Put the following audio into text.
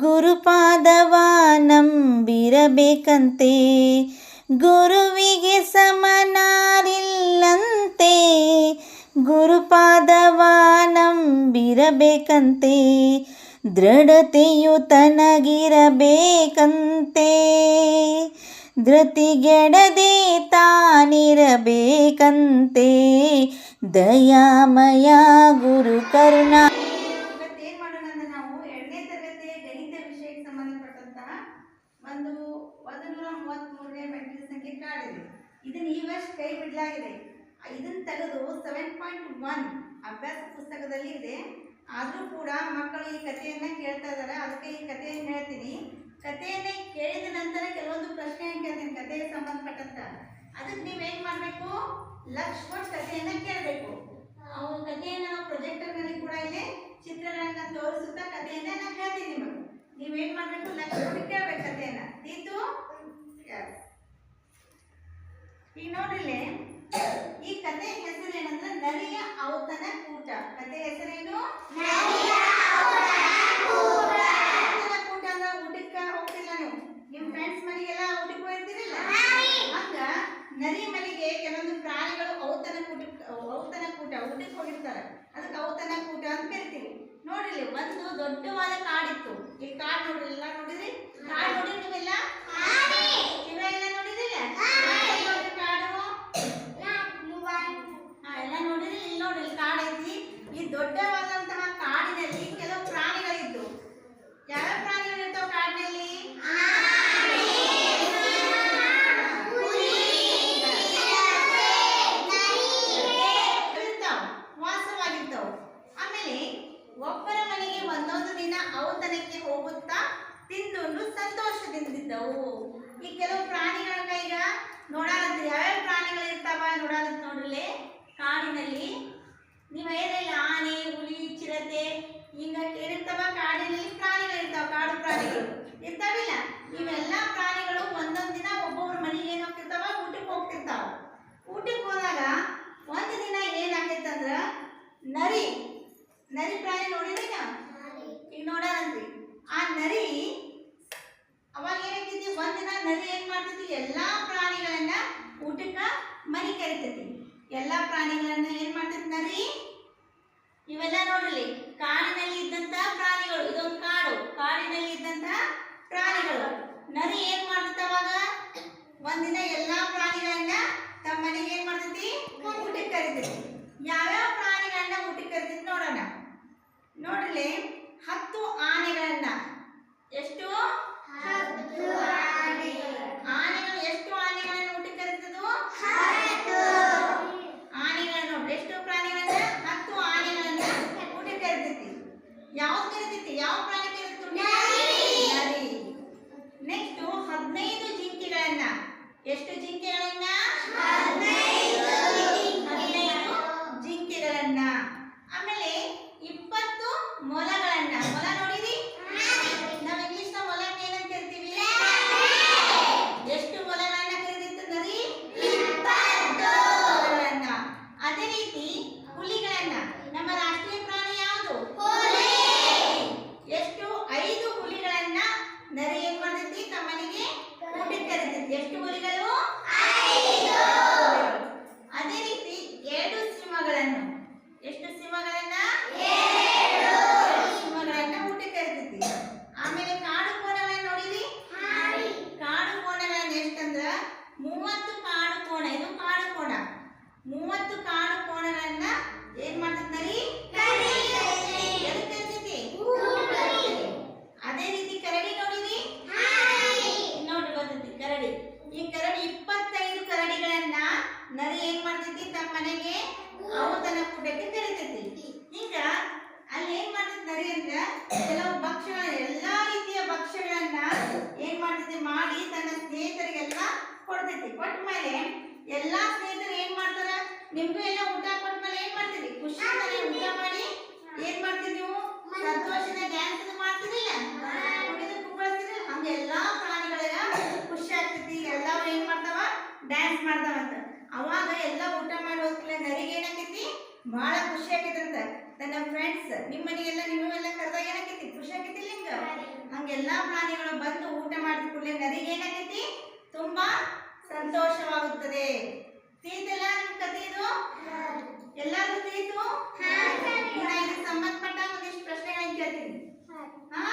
ಗುರುಪಾದವ ನಂಬಿರಬೇಕಂತೆ ಗುರುವಿಗೆ ಸಮನಾರಿಲ್ಲಂತೆ. ಗುರುಪಾದವ ನಂಬಿರಬೇಕಂತೆ ದೃಢತೆಯು ತನಗಿರಬೇಕಂತೆ. ಧೃತಿಗೆಡದೆ ತಾನಿರಬೇಕಂತೆ. ದಯಾಮಯ ಗುರು ಇವತ್ತು ಏನ್ ಮಾಡೋಣ ಅಂದ್ರೆ ನಾವು ಎರಡನೇ ತರಗತಿಯ ಗಣಿತ ವಿಷಯಕ್ಕೆ ಸಂಬಂಧಪಟ್ಟಂತಹ ಒಂದು ಒಂದು ನೂರ ಮೂವತ್ತ್ಮೂರನೇ ಮೆಟ್ಟಿಲು ಇದನ್ನ ಈ ವರ್ಷ ಕೈ ಬಿಡಲಾಗಿದೆ. ಇದನ್ನ ತೆಗೆದು ಸೆವೆನ್ ಪಾಯಿಂಟ್ ಒನ್ ಅಭ್ಯಾಸ ಪುಸ್ತಕದಲ್ಲಿ ಇದೆ. ಆದರೂ ಕೂಡ ಮಕ್ಕಳು ಈ ಕಥೆಯನ್ನು ಕೇಳ್ತಾ ಇದ್ದಾರೆ. ಅದಕ್ಕೆ ಈ ಕಥೆಯನ್ನು ಹೇಳ್ತೀನಿ. ಕಥೆಯನ್ನೇ ಕೇಳಿದ ನಂತರ ಕೆಲವೊಂದು ಪ್ರಶ್ನೆ ಕೇಳ್ತೀನಿ? ಕಥೆಗೆ ಸಂಬಂಧಪಟ್ಟಂತ. ಅದಕ್ಕೆ ನೀವು ಏನು ಮಾಡಬೇಕು? ಲಕ್ಷ ಕೊಟ್ಟು ಕಥೆಯನ್ನ ಕೇಳಬೇಕು. ಅವ್ರ ಕಥೆಯನ್ನು ನಾವು ಪ್ರೊಜೆಕ್ಟರ್ನಲ್ಲಿ ಕೂಡ ಇಲ್ಲಿ ಚಿತ್ರರಂಗ ತೋರಿಸುತ್ತಾ ಕಥೆಯನ್ನ ನಾನು ಹೇಳ್ತೀನಿ ನಿಮಗೆ. ನೀವೇನ್ ಮಾಡಬೇಕು? ಲಕ್ಷ ಕೊಟ್ಟು ಕೇಳ್ಬೇಕು ಕಥೆಯನ್ನ. ಇದು ಈಗ ನೋಡ್ರಿಲ್ಲಿ ಈ ಕಥೆ ಹೆಸರು ಏನಂದ್ರೆ ನರಿಯ ಔತನ ಕೂಟ. ಕಥೆ ಹೆಸರೇನು? ಔತನ ಕೂಟ. ಅಂದ್ರೆ ಊಟಕ್ಕೆ ಹೋಗ್ತಿಲ್ಲ ನೀವು ನಿಮ್ಮ ಫ್ರೆಂಡ್ಸ್ ಮನೆಗೆಲ್ಲ ಊಟಕ್ಕೆ ಹೋಗ್ತಿರಲ್ಲ ಹಂಗ ನರಿ ಮನೆಗೆ ಕೆಲವೊಂದು ಪ್ರಾಣಿಗಳು ಔತನ ಕೂಟ ಔತನ ಕೂಟ ಊಟಕ್ಕೆ ಹೋಗಿರ್ತಾರೆ. ಅದಕ್ಕೆ ಔತನ ಕೂಟ ಅಂತ ಕರಿತೀವಿ. ನೋಡ್ರಿ ಒಂದು ದೊಡ್ಡವಾದ ಕಾಡಿತ್ತು. ಈ ಕಾಡು ನೋಡ್ರಿ ಎಲ್ಲ ನೋಡಿದ್ರಿ ಕಾಡು ನೋಡಿರಿ ನೀವೆಲ್ಲ ಇವೆಲ್ಲ ನೋಡಿದಿಲ್ಲ ನೋಡ್ರಿ ಕಾಡು ಹಾ, ಎಲ್ಲ ನೋಡಿದ್ರಿ ಇಲ್ಲಿ ನೋಡ್ರಿ ಇಲ್ಲಿ ಕಾಡು ಐತಿ ಈ ದೊಡ್ಡವಾದಂತಹ ಕಾಡಿನಲ್ಲಿ ಕೆಲವು ಪ್ರಾಣಿಗಳಿದ್ದು ಯಾವ ಪ್ರಾಣಿಗಳು ಇರ್ತಾವ ಕಾಡಿನಲ್ಲಿ ಇರ್ತಾವ್, ವಾಸವಾಗಿರ್ತಾವ್ ಆಮೇಲೆ ಒಬ್ಬರ ಮನೆಗೆ ಒಂದೊಂದು ದಿನ ಔತಣಕ್ಕೆ ಹೋಗುತ್ತಾ ತಿಂದುಂಡು ಸಂತೋಷದಿಂದಿದ್ದವು. ಈ ಕೆಲವು ಪ್ರಾಣಿಗಳನ್ನ ಈಗ ನೋಡಾಲಂತೀರಿ ಯಾವ್ಯಾವ ಪ್ರಾಣಿಗಳು ಇರ್ತಾವ ನೋಡ್ರಿ ಕಾಡಿನಲ್ಲಿ. ನೀವು ಏನಿಲ್ಲ ಆನೆ, ಹುಲಿ, ಚಿರತೆ ಹಿಂಗ ಏನಿರ್ತಾವ ಕಾಡಿನಲ್ಲಿ ಪ್ರಾಣಿಗಳು ಇರ್ತಾವ, ಕಾಡು ಪ್ರಾಣಿಗಳು. ಇರ್ತಾವಿಲ್ಲ? ಇವೆಲ್ಲ ಪ್ರಾಣಿಗಳು ಒಂದೊಂದು ದಿನ ಒಬ್ಬೊಬ್ಬರ ಮನೆಗೆ ಏನು ಹೋಗ್ತಿರ್ತಾವ? ಊಟಕ್ಕೆ ಹೋಗ್ತಿರ್ತಾವ. ಊಟಕ್ಕೆ ಹೋದಾಗ ಒಂದು ದಿನ ಏನಾಗೈತಂದ್ರ ನರಿ ನರಿ ಪ್ರಾಣಿ ನೋಡಿರಿ ಈಗ ನೋಡೋಣಂತ್ರಿ ಆ ನರಿ ಅವಾಗ ಏನಾಗ್ತೈತಿ? ಒಂದಿನ ನರಿ ಏನ್ ಮಾಡ್ತೈತಿ? ಎಲ್ಲಾ ಪ್ರಾಣಿಗಳನ್ನ ಊಟಕ್ಕ ಮನಿ ಕರಿತೈತಿ. ಎಲ್ಲಾ ಪ್ರಾಣಿಗಳನ್ನ ಏನ್ ಮಾಡ್ತೈತಿ ನರಿ? ಇವೆಲ್ಲ ನೋಡ್ರಿ ಕಾಡಿನಲ್ಲಿ ಇದ್ದಂತ ಪ್ರಾಣಿಗಳು ಇದೊಂದು ಕಾಡು ಕಾಡಿನಲ್ಲಿ ಇದ್ದಂತ ಪ್ರಾಣಿಗಳು ನರಿ ಏನ್ ಮಾಡ್ತೈತಿ ಅವಾಗ ಒಂದಿನ ಎಲ್ಲಾ ಪ್ರಾಣಿಗಳನ್ನ ತಮ್ಮ ಮನೆಗೆ ಏನ್ ಮಾಡ್ತೈತಿ ಊಟಕ್ಕೆ ಕರಿತೈತಿ ಯಾವ್ಯಾವ ಪ್ರಾಣಿಗಳನ್ನ ಊಟಕ್ಕೆ ಕರಿತೈತಿ ನೋಡೋಣ ನೋಡ್ರಿ ಹತ್ತು ಆನೆಗಳನ್ನ. ಎಷ್ಟು? ಆನೆಗಳು. ಎಷ್ಟು ಆನೆಗಳನ್ನು ಊಟಕ್ಕೆ ಕರಿತದವು ಆನೆಗಳನ್ನ ನೋಡ್ರಿ ಎಷ್ಟು ಪ್ರಾಣಿಗಳನ್ನ? ಹತ್ತು ಆನೆಗಳನ್ನ ಊಟಕ್ಕೆ ಕರೆತೈತಿ. ಯಾವ್ದು ಕರೆತೈತಿ? ಯಾವ ಪ್ರಾಣಿ ಕರೆತು ನೆಕ್ಸ್ಟ್ ಹದಿನೈದು ಜಿಂಕೆಗಳನ್ನ. ಎಷ್ಟು ಜಿಂಕೆಗಳನ್ನ ಹದಿನೈದು ಜಿಂಕೆಗಳನ್ನ ಆಮೇಲೆ ಇಪ್ಪತ್ತು ಮೊಲಗಳನ್ನ ಮೊಲ ನೋಡಿರಿ ನಾವು ಇಂಗ್ಲಿಷ್ ಮೊಲಕ್ಕೆ ಏನಂತ ಕರಿತೀವಿ ಎಷ್ಟು ಮೊಲಗಳನ್ನ ಕರೆದಿತ್ತು ನರಿ ಮೊಲಗಳನ್ನ ಅದೇ ರೀತಿ ಹುಲಿಗಳನ್ನ ನಮ್ಮ ರಾಷ್ಟ್ರೀಯ ಪ್ರಾಣಿ ಯಾವುದು ಎಷ್ಟು ಐದು ಹುಲಿಗಳನ್ನ ನರಿ ಏನ್ ಮಾಡ್ತೈತಿ ತಮ್ಮನಿಗೆ ಊಟಕ್ಕೆ ಕರಿತೈತಿ ಎಷ್ಟು ಹುಲಿಗಳು ಅದೇ ರೀತಿ ಎರಡು ಸಿಂಹಗಳನ್ನು ಎಷ್ಟು ಸಿಂಹಗಳನ್ನ ಎರಡು ಸಿಂಹಗಳನ್ನ ಊಟಕ್ಕೆ ಕರಿತೈತಿ ಆಮೇಲೆ ಕಾಡು ಕೋಣಗಳನ್ನ ನೋಡಿರಿ ಕಾಡು ಕೋಣಗಳನ್ನ ಎಷ್ಟಂದ್ರ ಮೂವತ್ತು ಕಾಡು ಕೋಣ ಇದು ಕಾಡು ಕೋಣ ಮೂವತ್ತು ಕಾಡು ಕೋಣಗಳನ್ನ ಏನ್ ಮಾಡ್ತೈತಿ ನರಿ ಎದಕ್ ಕರಿತೈತಿ? ಅದೇ ರೀತಿ ಕರಡಿ ನೋಡಿರಿ ನೋಡ್ರಿ ಬರ್ತೈತಿ ಕರಡಿ ಈ ಕರಡಿ ಇಪ್ಪತ್ತೈದು ಕರಡಿಗಳನ್ನ ನರಿ ಏನ್ ಮಾಡ್ತೈತಿ ತಮ್ಮ ಮನೆಗೆ ಔತಣ ಕೂಟಕ್ಕೆ ಕರಿತೈತಿ ಈಗ ಅಲ್ಲಿ ಏನ್ ಮಾಡ್ತೈತಿ ನರಿ ಅಂದ್ರ ಕೆಲವು ಭಕ್ಷ್ಯಗಳ ಎಲ್ಲಾ ರೀತಿಯ ಭಕ್ಷ್ಯಗಳನ್ನ ಏನ್ ಮಾಡ್ತೈತಿ ಮಾಡಿ ತನ್ನ ಸ್ನೇಹಿತರಿಗೆಲ್ಲ ಕೊಡ್ತೈತಿ. ಕೊಟ್ಟ ಮೇಲೆ ಎಲ್ಲಾ ಸ್ನೇಹಿತರು ಏನ್ ಮಾಡ್ತಾರ? ನಿಮ್ಗೂ ಎಲ್ಲ ಊಟ ಕೊಟ್ಟ ಮೇಲೆ ಏನ್ ಮಾಡ್ತೀರಿ? ಖುಷಿ ಊಟ ಮಾಡಿ ಏನ್ ಮಾಡ್ತೀರಿ ನೀವು? ಸಂತೋಷದ ಡ್ಯಾನ್ಸ್ ಮಾಡ್ತಿರಿಲ್ಲ? ಕುಪ್ಪಳಿಸ್ತೀರಿ ಹಂಗ ಎಲ್ಲಾ ಪ್ರಾಣಿಗಳಿಗ ಖುಷಿ ಆಗ್ತೈತಿ. ಎಲ್ಲಾರು ಏನ್ ಮಾಡ್ತಾವ? ಡ್ಯಾನ್ಸ್ ಮಾಡ್ತಾವಂತ. ಅವಾಗ ಎಲ್ಲ ಊಟ ಮಾಡಿ ಹೋದ್ಮೇಲೆ ನರಿಗೆ ಏನಾಕೈತಿ? ಬಹಳ ಖುಷಿ ಆಗೈತಂತ ತನ್ನ ಫ್ರೆಂಡ್ಸ್ ನಿಮ್ಮ ಮನೆಗೆಲ್ಲ ನೀವು ಎಲ್ಲ ಕರೆದಾಗ ಏನಾಕೈತಿ? ಖುಷಿ ಆಕೈತಿ ನಿಂಗ ಹಂಗೆಲ್ಲಾ ಪ್ರಾಣಿಗಳು ಬಂದು ಊಟ ಮಾಡಿದ ಕೂಡಲೇ ನರಿಗೆ ಏನಾಗೈತಿ ತುಂಬಾ ಸಂತೋಷವಾಗುತ್ತದೆ. ತಿಳಿತಲ್ಲ ನಿಮ್ ಇದು ತಿಳಿತು ನಾ ಸಂಬಂಧಪಟ್ಟ ಒಂದಿಷ್ಟು ಪ್ರಶ್ನೆಗಳನ್ನ ಕೇಳ್ತೀನಿ. ಹಾ?